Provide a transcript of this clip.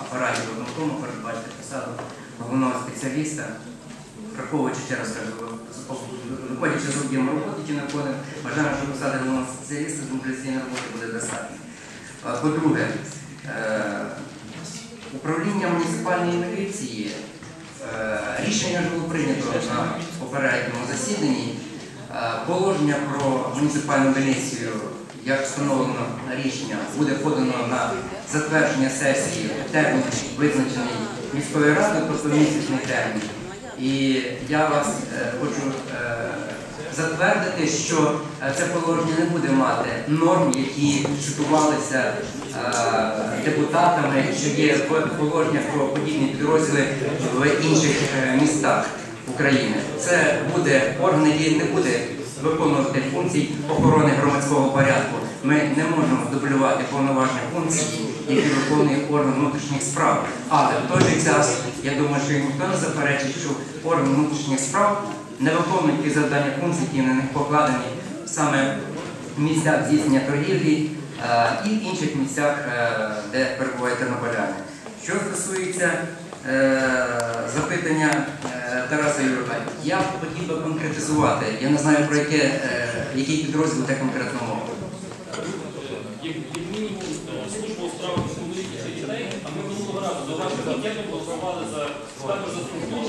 Апараті виконкому передбачити посаду головного спеціаліста, враховуючи ще раз виходячи з об'єму роботи чи находи, вважаємо, що посада головного спеціаліста з мобілізаційної роботи буде достатньо. По-друге, е, управління муніципальної міліції е, рішення було прийнято на попередньому засіданні. Е, Положення про муніципальну міліцію, як встановлено рішення, буде подано на затвердження сесії термін, визначений міською радою, тобто місячний термін. І я вас е, хочу е, затвердити, що е, це положення не буде мати норм, які цитувалися е, депутатами, що є в положеннях про подібні підрозділи в інших е, містах України. Це буде орган, який не буде виконувати функцій охорони громадського порядку. Ми не можемо дублювати повноваження функцій, які виконує орган внутрішніх справ. Але в той же час я думаю, що ніхто не заперечить, що орган внутрішніх справ не виконує ті завдання функцій, які на них покладені саме в місцях здійснення торгівлі е, і в інших місцях, е, де перебувають тернополяни. Що стосується е, запитання Тараса Юрика, я хотів би конкретизувати. Я не знаю про яке, е, який підрозділ де конкретно мова. як як мінімум служба службу у справах чоловіків і дітей, а ми минулого разу за вашого пакетом голосували за також за структуру